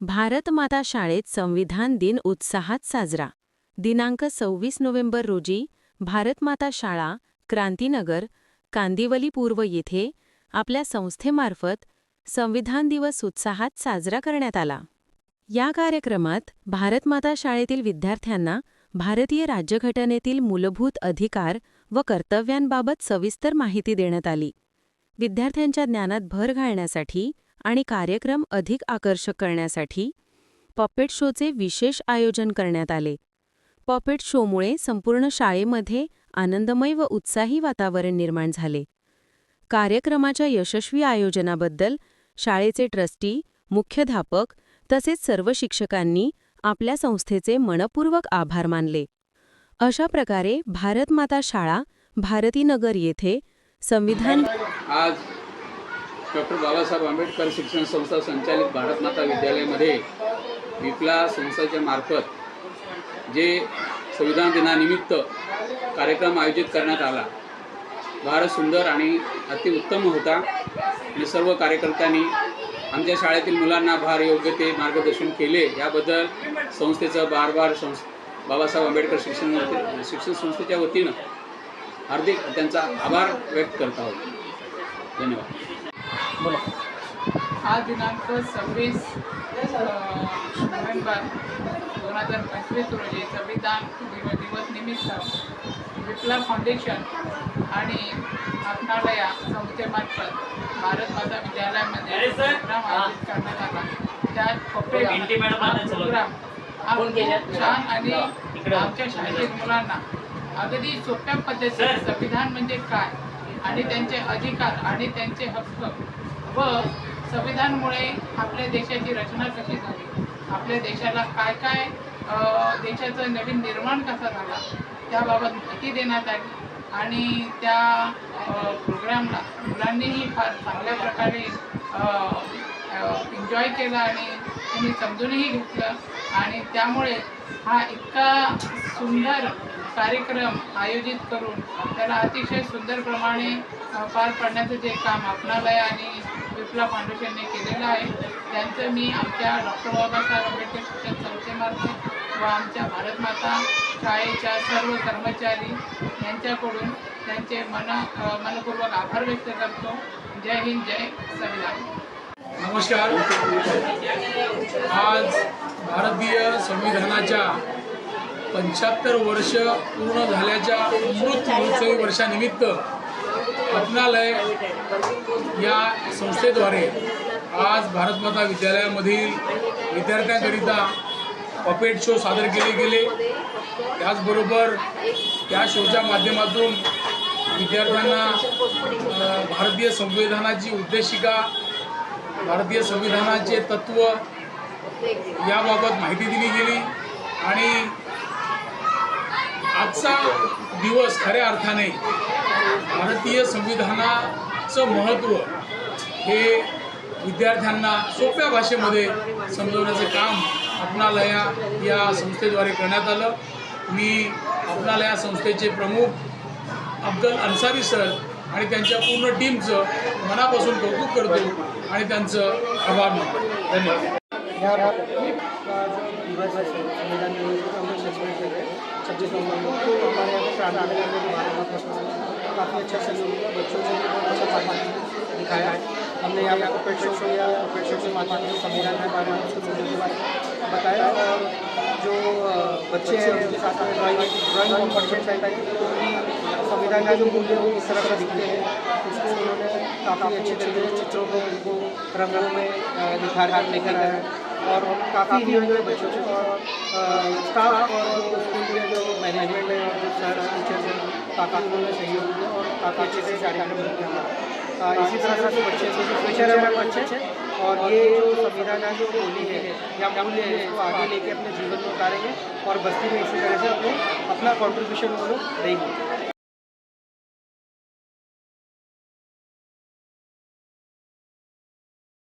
भारतमाता शाळेत संविधान दिन उत्साहात साजरा. दिनांक सव्वीस नोव्हेंबर रोजी भारतमाता शाळा क्रांतीनगर कांदिवली पूर्व येथे आपल्या संस्थेमार्फत संविधान दिवस उत्साहात साजरा करण्यात आला. या कार्यक्रमात भारतमाता शाळेतील विद्यार्थ्यांना भारतीय राज्यघटनेतील मूलभूत अधिकार व कर्तव्यांबाबत सविस्तर माहिती देण्यात आली. विद्यार्थ्यांच्या ज्ञानात भर घालण्यासाठी आणि कार्यक्रम अधिक आकर्षक करण्यासाठी पॉपेट शोचे विशेष आयोजन करण्यात आले. पॉपेट शोमुळे संपूर्ण शाळेमध्ये आनंदमय व उत्साही वातावरण निर्माण झाले. कार्यक्रमाच्या यशस्वी आयोजनाबद्दल शाळेचे ट्रस्टी मुख्याध्यापक तसेच सर्व शिक्षकांनी आपल्या संस्थेचे मनपूर्वक आभार मानले. अशा प्रकारे भारतमाता शाळा भारतीनगर येथे संविधान आज डॉक्टर बाबासाहेब आंबेडकर शिक्षण संस्था संचालित भारतमाता विद्यालयामध्ये विपला संस्थेच्या मार्फत जे संविधान दिनानिमित्त कार्यक्रम आयोजित करण्यात आला. फारच सुंदर आणि अतिउत्तम होता. आणि सर्व कार्यकर्त्यांनी आमच्या शाळेतील मुलांना भार योग्य ते मार्गदर्शन केले. याबद्दल संस्थेचं बार बार संस बाबासाहेब आंबेडकर शिक्षण शिक्षण संस्थेच्या वतीनं हार्दिक त्यांचा आभार व्यक्त करत आहोत. धन्यवाद. आज दिनांक सव्वीस नोव्हेंबर दोन हजार पंचवीस रोजी संविधान दिव दिवस निमित्त विप्लव फाउंडेशन आणि आपणालया संस्थेमार्फत भारत माता विद्यालयामध्ये प्रोग्राम आयोजित करण्यात आला. त्यात हा प्रोग्राम हा खूप छान आणि आमच्या शाळेतील मुलांना अगदी सोप्या पद्धतीने संविधान म्हणजे काय? आणि त्यांचे अधिकार आणि त्यांचे हक्क व संविधानमुळे आपल्या देशाची रचना कशी झाली? आपल्या देशाला काय काय देशाचं नवीन निर्माण कसा झाला? त्याबाबत माहिती देण्यात आली आणि त्या प्रोग्रामला मुलांनीही फार चांगल्या प्रकारे एन्जॉय केला आणि त्यांनी समजूनही घेतलं आणि त्यामुळे हा इतका सुंदर कार्यक्रम आयोजित करून त्याला अतिशय सुंदर प्रमाणे पार पाडण्याचं जे काम आपणालय आणि विप्ला फाउंडेशनने केलेलं आहे. त्यांचं मी आमच्या डॉक्टर बाबासाहेब आंबेडकर शिक्षण संस्थेमार्फत व आमच्या भारतमाता शाळेच्या सर्व कर्मचारी यांच्याकडून त्यांचे मन मनपूर्वक आभार व्यक्त करतो. जय हिंद जय संविधान. नमस्कार. आज भारतीय संविधानाच्या पंच्याहत्तर वर्ष पूर्ण झाल्याच्या अमृत महोत्सवी वर्षानिमित्त रत्नालय या संस्थेद्वारे आज भारतमाता विद्यालयामधील विद्यार्थ्यांकरिता पपेट शो सादर केले गेले. त्याचबरोबर त्या शोच्या माध्यमातून विद्यार्थ्यांना भारतीय संविधानाची उद्देशिका भारतीय संविधानाचे तत्त्व याबाबत माहिती दिली गेली. आणि आजचा दिवस खऱ्या अर्थाने भारतीय संविधानाचं महत्त्व हे विद्यार्थ्यांना सोप्या भाषेमध्ये समजवण्याचं काम आपणालया या संस्थेद्वारे करण्यात आलं. मी आपणालया संस्थेचे प्रमुख अब्दल अन्सारी सर आणि त्यांच्या पूर्ण टीमचं मनापासून कौतुक करतो आणि त्यांचं आभार मानतो. धन्यवाद. संविधान छब्बीस नवंबर को तो हमारे यहाँ में का काफ़ी अच्छा सहयोग हुआ बच्चों ने भी बहुत अच्छा पार्टिसिपेट दिखाया है हमने यहाँ पर पपेट शो किया पपेट शो के माध्यम से संविधान के बारे में उसके मूल्यों के बारे में बताया और जो बच्चे हैं उनके साथ में ड्राइंग ड्राइंग कॉम्पिटिशन टाइप है तो भी संविधान का जो मूल्य है वो इस तरह से दिखते हैं उसको उन्होंने काफ़ी अच्छे तरीके से चित्रों को उनको रंगों में अ, निखार लेकर आया और काफ़ी जो है। बच्चों को और स्टाफ और स्कूल के जो मैनेजमेंट है और जो सर टीचर्स हैं काफ़ी उन्होंने सहयोग दिया और काफ़ी अच्छे से कार्यक्रम किया हमारा इसी तरह से बच्चे से जो फ्रेशर है हमारे बच्चे और ये जो संविधान का जो बोली है या मूल्य है इसको आगे लेके अपने जीवन में उतारेंगे और बस्ती में इसी तरह से अपने अपना कॉन्ट्रीब्यूशन वो लोग देंगे।